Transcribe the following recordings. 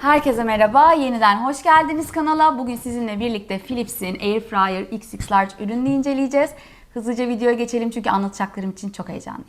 Herkese merhaba, yeniden hoş geldiniz kanala. Bugün sizinle birlikte Philips'in Airfryer XX Large ürününü inceleyeceğiz. Hızlıca videoya geçelim çünkü anlatacaklarım için çok heyecanlıyım.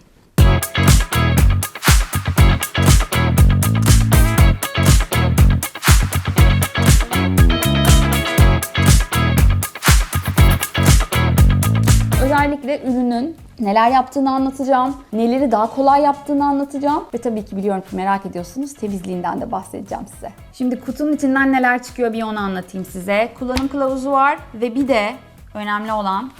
Özellikle ürünün neler yaptığını anlatacağım, neleri daha kolay yaptığını anlatacağım ve tabii ki biliyorum ki merak ediyorsunuz temizliğinden de bahsedeceğim size. Şimdi kutunun içinden neler çıkıyor bir onu anlatayım size. Kullanım kılavuzu var ve bir de önemli olan,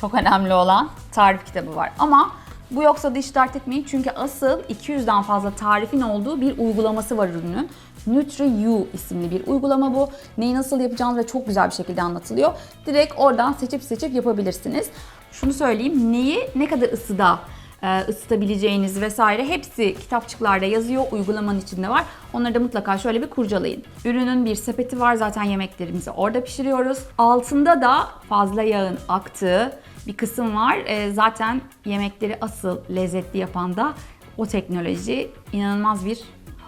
çok önemli olan tarif kitabı var. Ama bu yoksa da dert etmeyin çünkü asıl 200'den fazla tarifin olduğu bir uygulaması var ürünün. NutriU isimli bir uygulama bu. Neyi nasıl yapacağınız ve çok güzel bir şekilde anlatılıyor. Direkt oradan seçip seçip yapabilirsiniz. Şunu söyleyeyim, neyi ne kadar ısıda e, ısıtabileceğiniz vesaire hepsi kitapçıklarda yazıyor, uygulamanın içinde var. Onları da mutlaka şöyle bir kurcalayın. Ürünün bir sepeti var zaten yemeklerimizi orada pişiriyoruz. Altında da fazla yağın aktığı bir kısım var. E, zaten yemekleri asıl lezzetli yapan da o teknoloji inanılmaz bir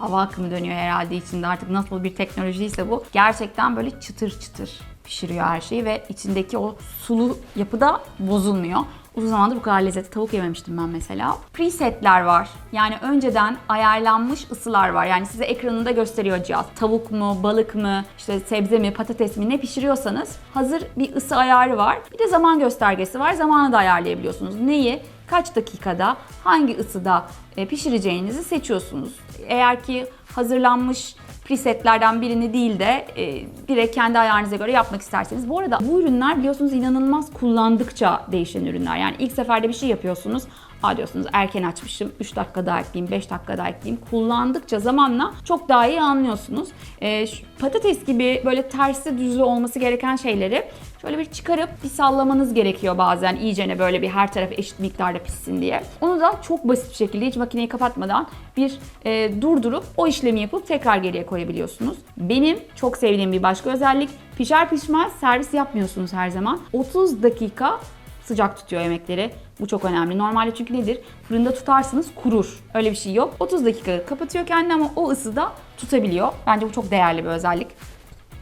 hava akımı dönüyor herhalde içinde artık nasıl bir teknolojiyse bu. Gerçekten böyle çıtır çıtır pişiriyor her şeyi ve içindeki o sulu yapı da bozulmuyor. Uzun zamandır bu kadar lezzetli tavuk yememiştim ben mesela. Presetler var. Yani önceden ayarlanmış ısılar var. Yani size ekranında gösteriyor cihaz. Tavuk mu, balık mı, işte sebze mi, patates mi ne pişiriyorsanız hazır bir ısı ayarı var. Bir de zaman göstergesi var. Zamanı da ayarlayabiliyorsunuz. Neyi, kaç dakikada, hangi ısıda e, pişireceğinizi seçiyorsunuz. Eğer ki hazırlanmış presetlerden birini değil de e, direkt kendi ayarınıza göre yapmak isterseniz. Bu arada bu ürünler biliyorsunuz inanılmaz kullandıkça değişen ürünler. Yani ilk seferde bir şey yapıyorsunuz. Aa diyorsunuz erken açmışım 3 dakika daha ekleyeyim 5 dakika daha ekleyeyim. Kullandıkça zamanla çok daha iyi anlıyorsunuz. E, patates gibi böyle tersi düzlü olması gereken şeyleri şöyle bir çıkarıp bir sallamanız gerekiyor bazen iyicene böyle bir her tarafı eşit miktarda pişsin diye. Onu da çok basit bir şekilde hiç makineyi kapatmadan bir e, durdurup o işlemi yapıp tekrar geriye koyabiliyorsunuz. Benim çok sevdiğim bir başka özellik pişer pişmez servis yapmıyorsunuz her zaman. 30 dakika sıcak tutuyor yemekleri. Bu çok önemli. Normalde çünkü nedir? Fırında tutarsınız kurur. Öyle bir şey yok. 30 dakika kapatıyor kendini ama o ısıda tutabiliyor. Bence bu çok değerli bir özellik.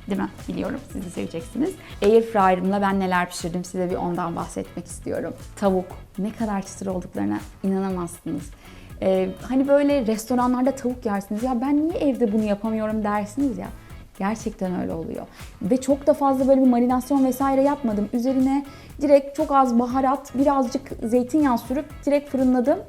Değil mi? Biliyorum. Siz de seveceksiniz. Air fryer'ımla ben neler pişirdim size bir ondan bahsetmek istiyorum. Tavuk. Ne kadar çıtır olduklarına inanamazsınız. Ee, hani böyle restoranlarda tavuk yersiniz. Ya ben niye evde bunu yapamıyorum dersiniz ya. Gerçekten öyle oluyor. Ve çok da fazla böyle bir marinasyon vesaire yapmadım. Üzerine direkt çok az baharat, birazcık zeytinyağı sürüp direkt fırınladım.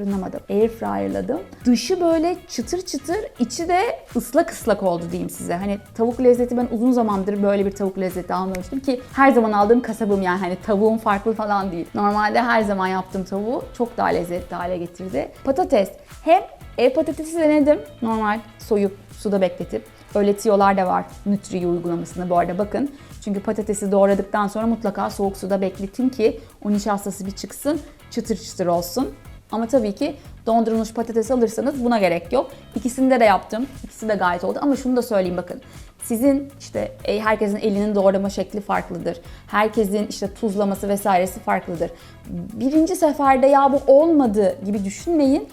Fırınlamadım. Air fryerladım. Dışı böyle çıtır çıtır, içi de ıslak ıslak oldu diyeyim size. Hani tavuk lezzeti ben uzun zamandır böyle bir tavuk lezzeti almamıştım ki her zaman aldığım kasabım yani hani tavuğum farklı falan değil. Normalde her zaman yaptığım tavuğu çok daha lezzetli hale getirdi. Patates. Hem ev patatesi denedim. Normal soyup suda bekletip Öğretiyorlar da var Nutri uygulamasında bu arada bakın. Çünkü patatesi doğradıktan sonra mutlaka soğuk suda bekletin ki o nişastası bir çıksın, çıtır çıtır olsun. Ama tabii ki dondurulmuş patates alırsanız buna gerek yok. İkisinde de yaptım. İkisi de gayet oldu ama şunu da söyleyeyim bakın. Sizin işte e, herkesin elinin doğrama şekli farklıdır. Herkesin işte tuzlaması vesairesi farklıdır. Birinci seferde ya bu olmadı gibi düşünmeyin.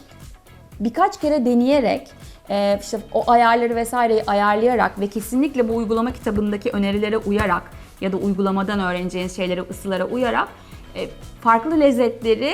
Birkaç kere deneyerek e, işte o ayarları vesaireyi ayarlayarak ve kesinlikle bu uygulama kitabındaki önerilere uyarak ya da uygulamadan öğreneceğiniz şeylere, ısılara uyarak e, farklı lezzetleri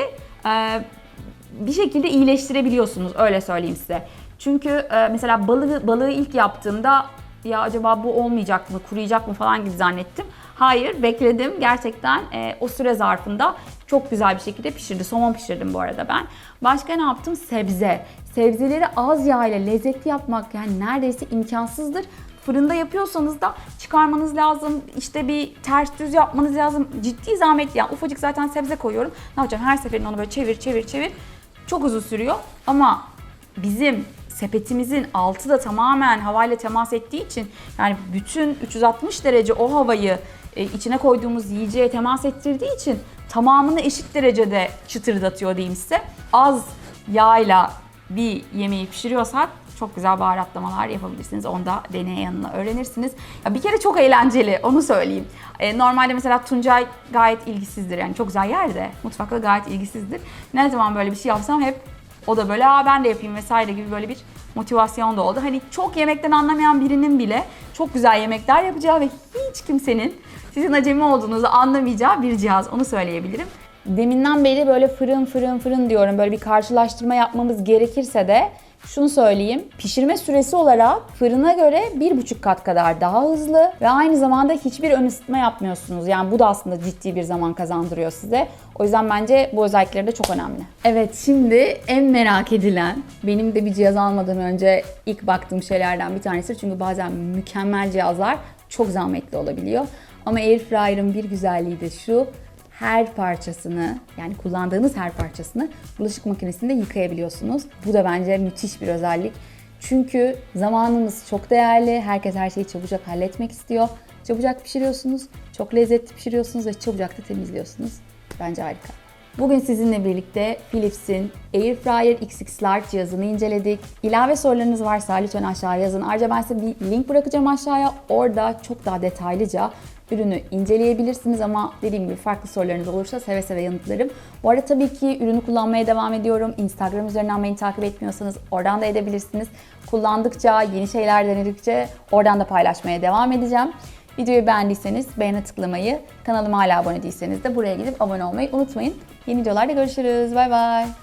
bir şekilde iyileştirebiliyorsunuz öyle söyleyeyim size. Çünkü e, mesela balığı balığı ilk yaptığımda ya acaba bu olmayacak mı, kuruyacak mı falan gibi zannettim. Hayır, bekledim. Gerçekten e, o süre zarfında çok güzel bir şekilde pişirdi. Somon pişirdim bu arada ben. Başka ne yaptım? Sebze. Sebzeleri az yağ ile lezzetli yapmak yani neredeyse imkansızdır. Fırında yapıyorsanız da çıkarmanız lazım. İşte bir ters düz yapmanız lazım. Ciddi zahmet yani ufacık zaten sebze koyuyorum. Ne yapacağım? Her seferinde onu böyle çevir çevir çevir. Çok uzun sürüyor ama bizim sepetimizin altı da tamamen havayla temas ettiği için yani bütün 360 derece o havayı e, içine koyduğumuz yiyeceğe temas ettirdiği için tamamını eşit derecede çıtırdatıyor diyeyim size. Az yağla bir yemeği pişiriyorsak çok güzel baharatlamalar yapabilirsiniz. Onu da deneye yanına öğrenirsiniz. Ya bir kere çok eğlenceli onu söyleyeyim. E, normalde mesela Tuncay gayet ilgisizdir yani çok güzel yer de mutfakta gayet ilgisizdir. Ne zaman böyle bir şey yapsam hep O da böyle aa ben de yapayım vesaire gibi böyle bir motivasyon da oldu. Hani çok yemekten anlamayan birinin bile çok güzel yemekler yapacağı ve hiç kimsenin sizin acemi olduğunuzu anlamayacağı bir cihaz. Onu söyleyebilirim. Deminden beri böyle fırın fırın fırın diyorum. Böyle bir karşılaştırma yapmamız gerekirse de şunu söyleyeyim. Pişirme süresi olarak fırına göre bir buçuk kat kadar daha hızlı ve aynı zamanda hiçbir ön ısıtma yapmıyorsunuz. Yani bu da aslında ciddi bir zaman kazandırıyor size. O yüzden bence bu özellikleri de çok önemli. Evet şimdi en merak edilen, benim de bir cihaz almadan önce ilk baktığım şeylerden bir tanesi. Çünkü bazen mükemmel cihazlar çok zahmetli olabiliyor. Ama Airfryer'ın bir güzelliği de şu her parçasını yani kullandığınız her parçasını bulaşık makinesinde yıkayabiliyorsunuz. Bu da bence müthiş bir özellik. Çünkü zamanımız çok değerli. Herkes her şeyi çabucak halletmek istiyor. Çabucak pişiriyorsunuz, çok lezzetli pişiriyorsunuz ve çabucak da temizliyorsunuz. Bence harika. Bugün sizinle birlikte Philips'in Airfryer XX Large cihazını inceledik. İlave sorularınız varsa lütfen aşağıya yazın. Ayrıca ben size bir link bırakacağım aşağıya. Orada çok daha detaylıca ürünü inceleyebilirsiniz ama dediğim gibi farklı sorularınız olursa seve seve yanıtlarım. Bu arada tabii ki ürünü kullanmaya devam ediyorum. Instagram üzerinden beni takip etmiyorsanız oradan da edebilirsiniz. Kullandıkça, yeni şeyler denedikçe oradan da paylaşmaya devam edeceğim. Videoyu beğendiyseniz beğene tıklamayı, kanalıma hala abone değilseniz de buraya gidip abone olmayı unutmayın. Yeni videolarda görüşürüz. Bay bay.